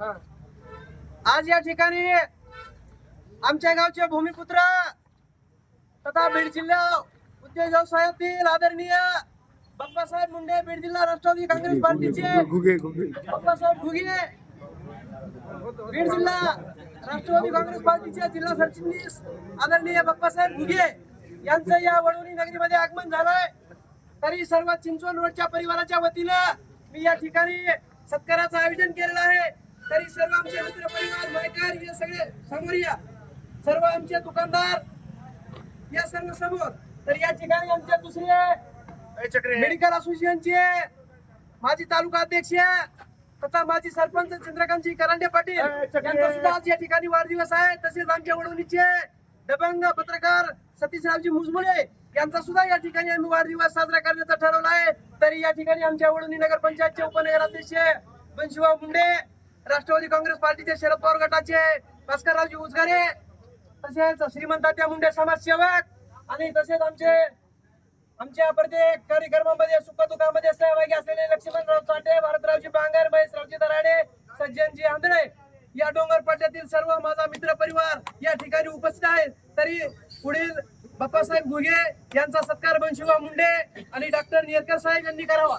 आज या ठिकाणी आमच्या गावचे भूमिपुत्र तथा बीड जिल्हा उद्योग व्यवसायातील आदरणीय बाप्पासाहेब मुंडे बीड जिल्हा राष्ट्रवादी काँग्रेस पार्टीचे घुगे घुगे. बाप्पासाहेब भुगे बीड जिल्हा राष्ट्रवादी काँग्रेस पार्टीचे जिल्हा सरचिटणीस आदरणीय बाप्पासाहेब भुगे यांचं या वडवणी नगरीमध्ये आगमन झालंय. तरी सर्व चिंचवड रोडच्या परिवाराच्या वतीनं मी या ठिकाणी सत्काराचं आयोजन केलेलं आहे. तरी सर्व आमचे मित्र परिवार मायकार हे सगळे समोर या. सर्व आमचे दुकानदार या सर्व समोर. तर या ठिकाणी आमचे दुसरे मेडिकल असोसिएशनचे माजी तालुका अध्यक्ष तथा माजी सरपंच चंद्रकांतजी करांडे पाटील. यांचा सुद्धा आज या ठिकाणी वाढदिवस आहे. तसेच आमच्या वडवणीचे दबंग पत्रकार सतीशरावजी मुजमुळे यांचा सुद्धा या ठिकाणी आम्ही वाढदिवस साजरा करण्याचा ठरवला आहे. तरी या ठिकाणी आमच्या वडवणी नगर पंचायतचे उपनगराध्यक्ष बनशिवा मुंडे राष्ट्रवादी काँग्रेस पार्टीचे शरद पवार गटाचे भास्कररावजी उजगारे तसेच श्रीमंतात्या मुंडे समाजसेवक आणि तसेच आमचे आमच्या प्रत्येक कार्यक्रमामध्ये सुखदुखामध्ये सहभागी असलेले लक्ष्मणराव चाटे भारतरावजी बांगर महेशरावजी दराडे सज्जनजी आंधळे या डोंगर पट्ट्यातील सर्व माझा मित्र परिवार या ठिकाणी उपस्थित आहे तरी पुढील बाप्पासाहेब घुगे यांचा सत्कार बनशिवा मुंडे आणि डॉक्टर निरकर साहेब यांनी करावा.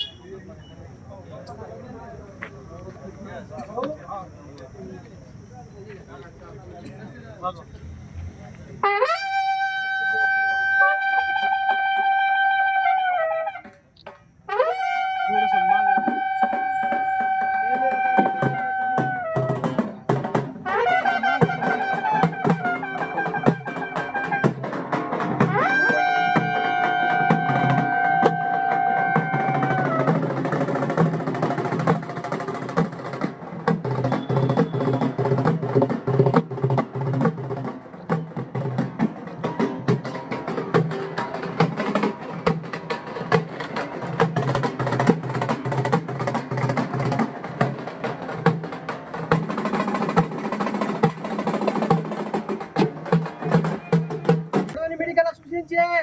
असोसिएशनचे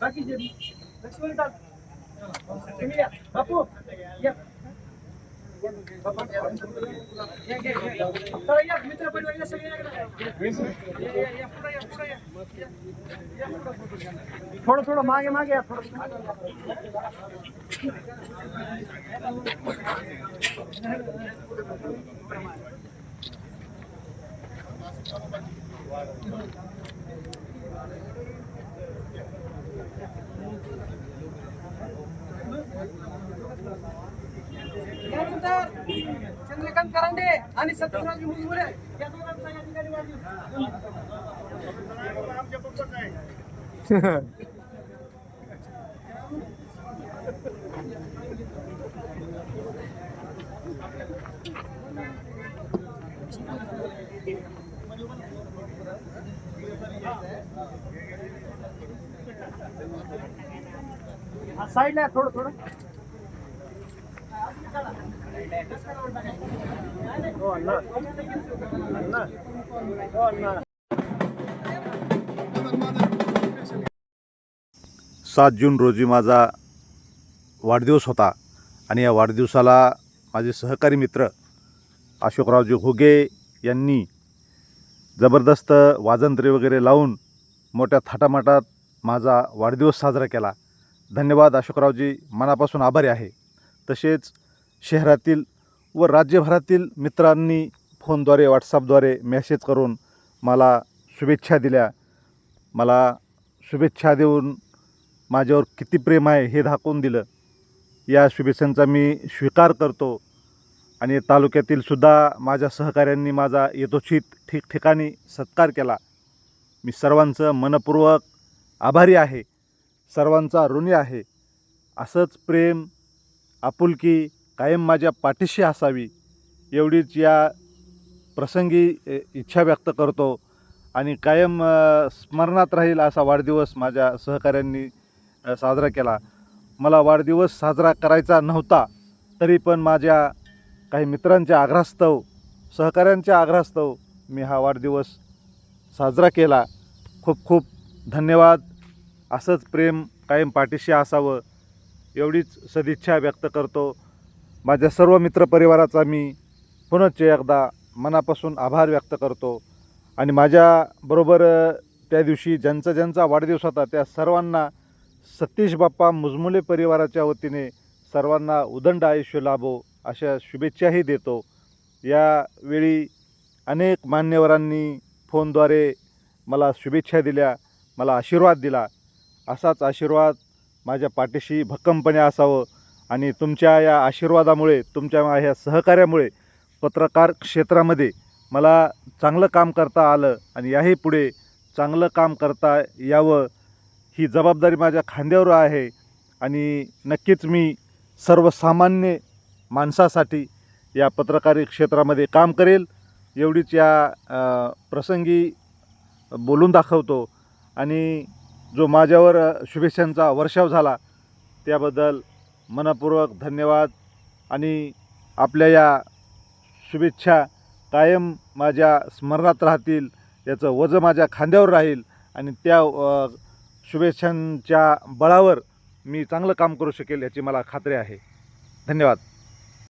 बाकीचे या. बापू मित्र या सगळे. थोडं थोडं मागे मागे या थोडं आणि सत्यराज मुजमुरे या दोघांचा या ठिकाणी वाढदिवस. साईडला थोडं थोडं सात जून रोजी माझा वाढदिवस होता आणि या वाढदिवसाला माझे सहकारी मित्र अशोकरावजी घोगे यांनी जबरदस्त वाजंत्री वगैरे लावून मोठ्या थाटामाटात माझा वाढदिवस साजरा केला. धन्यवाद अशोकरावजी. मनापासून आभारी आहे. तसेच शहरातील व राज्यभरातील मित्रांनी फोनद्वारे व्हॉट्सअपद्वारे मेसेज करून मला शुभेच्छा दिल्या. मला शुभेच्छा देऊन माझ्यावर किती प्रेम आहे हे दाखवून दिलं. या शुभेच्छांचा मी स्वीकार करतो आणि तालुक्यातील सुद्धा माझ्या सहकाऱ्यांनी माझा यथोचित ठिकठिकाणी सत्कार केला. मी सर्वांचं मनपूर्वक आभारी आहे. सर्वांचा ऋणी आहे. असंच प्रेम आपुलकी कायम माझ्या पाठीशी असावी एवढीच या प्रसंगी इच्छा व्यक्त करतो आणि कायम स्मरणात राहील असा वाढदिवस माझ्या सहकाऱ्यांनी साजरा केला. मला वाढदिवस साजरा करायचा नव्हता तरी पण माझ्या काही मित्रांच्या आग्रहास्तव सहकाऱ्यांच्या आग्रहास्तव मी हा वाढदिवस साजरा केला. खूप खूप धन्यवाद. असंच प्रेम कायम पाठीशी असावं एवढीच सदिच्छा व्यक्त करतो. माझ्या सर्व मित्रपरिवाराचा मी पुनश्च एकदा मनापासून आभार व्यक्त करतो. आणि माझ्याबरोबर त्या दिवशी ज्यांचा ज्यांचा वाढदिवस होता त्या सर्वांना सतीश बाप्पा मुजमुले परिवाराच्या वतीने सर्वांना उदंड आयुष्य लाभो अशा शुभेच्छाही देतो. यावेळी अनेक मान्यवरांनी फोनद्वारे मला शुभेच्छा दिल्या मला आशीर्वाद दिला. असाच आशीर्वाद माझ्या पाठीशी भक्कमपणे असावं. आणि तुमच्या या आशीर्वादामुळे तुमच्या ह्या सहकार्यामुळे पत्रकार क्षेत्रामध्ये मला चांगलं काम करता आलं आणि याही पुढे चांगलं काम करता यावं ही जबाबदारी माझ्या खांद्यावर आहे आणि नक्कीच मी सर्वसामान्य माणसासाठी या पत्रकारी क्षेत्रामध्ये काम करेल एवढीच या प्रसंगी बोलून दाखवतो. आणि जो माझ्यावर शुभेच्छांचा वर्षाव झाला त्याबद्दल मनपूर्वक धन्यवाद आणि आपल्या या शुभेच्छा कायम माझ्या स्मरणात राहतील याचं वजं माझ्या खांद्यावर राहील आणि त्या शुभेच्छांच्या बळावर मी चांगलं काम करू शकेल याची मला खात्री आहे. धन्यवाद.